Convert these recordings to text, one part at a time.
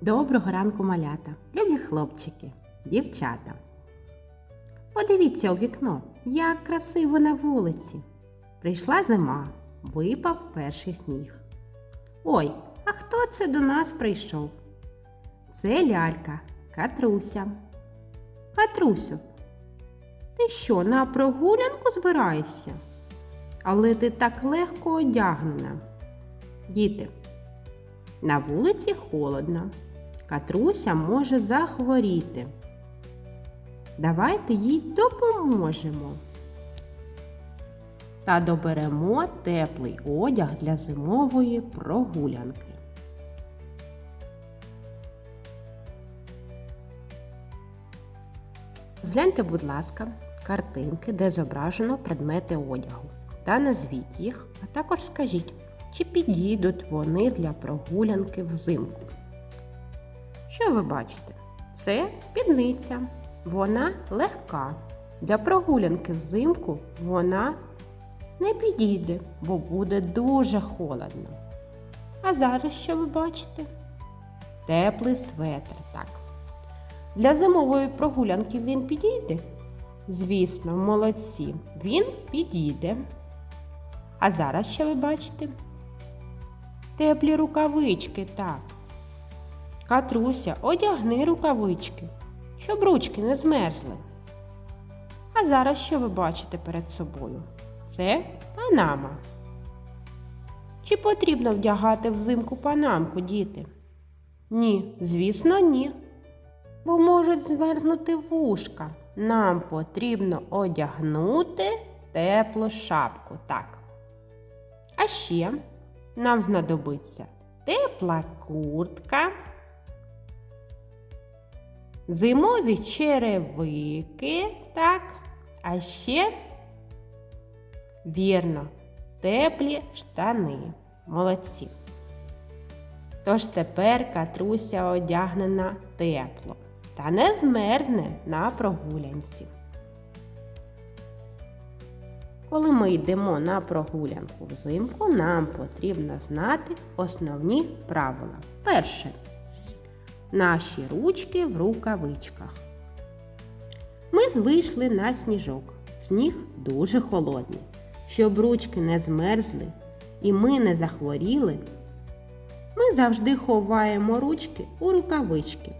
Доброго ранку, малята, любі хлопчики, дівчата. Подивіться у вікно, як красиво на вулиці. Прийшла зима, випав перший сніг. Ой, а хто це до нас прийшов? Це лялька, Катруся. Катрусю, ти що, на прогулянку збираєшся? Але ти так легко одягнена. Діти, на вулиці холодно. Катруся може захворіти. Давайте їй допоможемо. Та доберемо теплий одяг для зимової прогулянки. Згляньте, будь ласка, картинки, де зображено предмети одягу. Та назвіть їх, а також скажіть, чи підійдуть вони для прогулянки взимку. Що ви бачите? Це спідниця. Вона легка. Для прогулянки взимку вона не підійде, бо буде дуже холодно. А зараз що ви бачите? Теплий светр, так. Для зимової прогулянки він підійде? Звісно, молодці. Він підійде. А зараз що ви бачите? Теплі рукавички, так. Катруся, одягни рукавички, щоб ручки не змерзли. А зараз що ви бачите перед собою? Це панама. Чи потрібно вдягати взимку панамку, діти? Ні, звісно, ні. Бо можуть змерзнути вушка. Нам потрібно одягнути теплу шапку. Так. А ще нам знадобиться тепла куртка, зимові черевики, так, а ще, вірно, теплі штани. Молодці. Тож тепер катруся одягнена тепло та не змерзне на прогулянці. Коли ми йдемо на прогулянку взимку, нам потрібно знати основні правила. Перше. Наші ручки в рукавичках. Ми вийшли на сніжок. Сніг дуже холодний. Щоб ручки не змерзли і ми не захворіли, ми завжди ховаємо ручки у рукавички.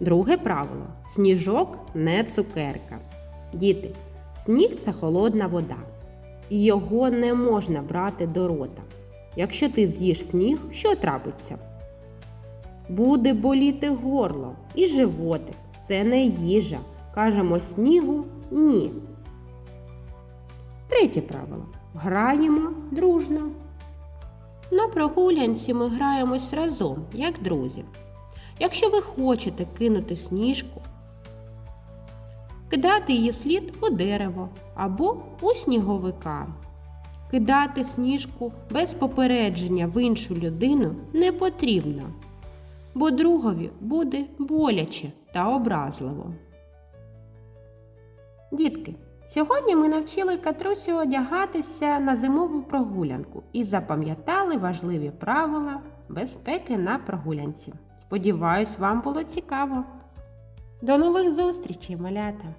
Друге правило. Сніжок не цукерка. Діти, сніг це холодна вода, і його не можна брати до рота. Якщо ти з'їш сніг, що трапиться? Буде боліти горло і животик. Це не їжа. Кажемо снігу ні. Третє правило. Граємо дружно. На прогулянці ми граємось разом, як друзі. Якщо ви хочете кинути сніжку, кидати її слід у дерево або у сніговика. Кидати сніжку без попередження в іншу людину не потрібно, бо другові буде боляче та образливо. Дітки, сьогодні ми навчили Катрусю одягатися на зимову прогулянку і запам'ятали важливі правила безпеки на прогулянці. Сподіваюсь, вам було цікаво. До нових зустрічей, малята!